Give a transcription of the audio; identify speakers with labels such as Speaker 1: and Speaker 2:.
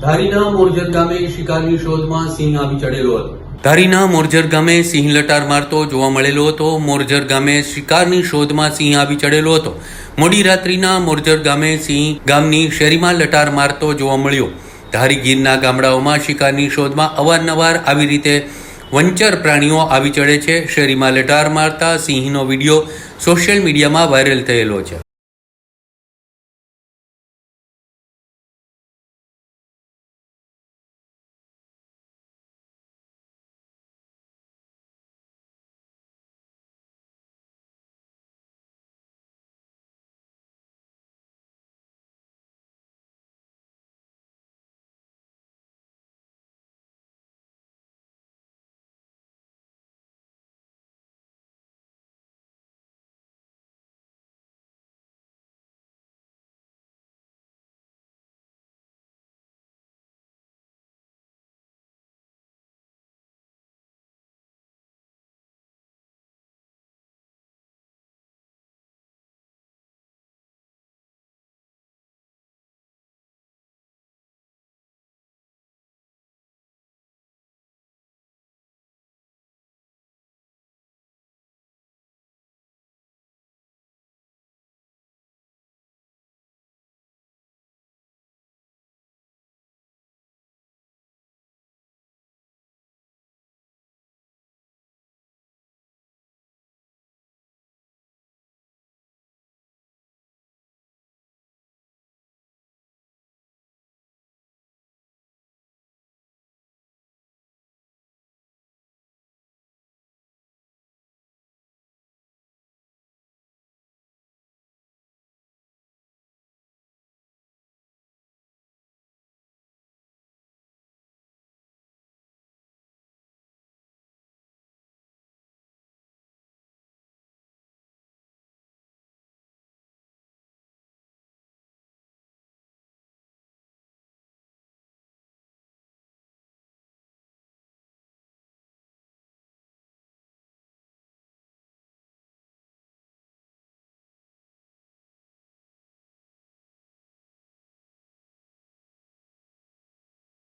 Speaker 1: ધારીના મોરજર ગામે શિકારની શોધમાં સિંહ આવી ચડેલો હતો. ધારીના મોરજર ગામે સિંહ લટાર મારતો જોવા મળેલો હતો. મોરજર ગામે શિકારની શોધમાં સિંહ આવી ચડેલો હતો. મોડી રાત્રિના મોરજર ગામે સિંહ ગામની શેરીમાં લટાર મારતો જોવા મળ્યો. ધારી ગીરના ગામડાઓમાં શિકારની શોધમાં અવારનવાર આવી રીતે વંચર પ્રાણીઓ આવી ચડે છે. શેરીમાં લટાર મારતા સિંહનો વીડિયો સોશિયલ મીડિયામાં વાયરલ થયેલો છે.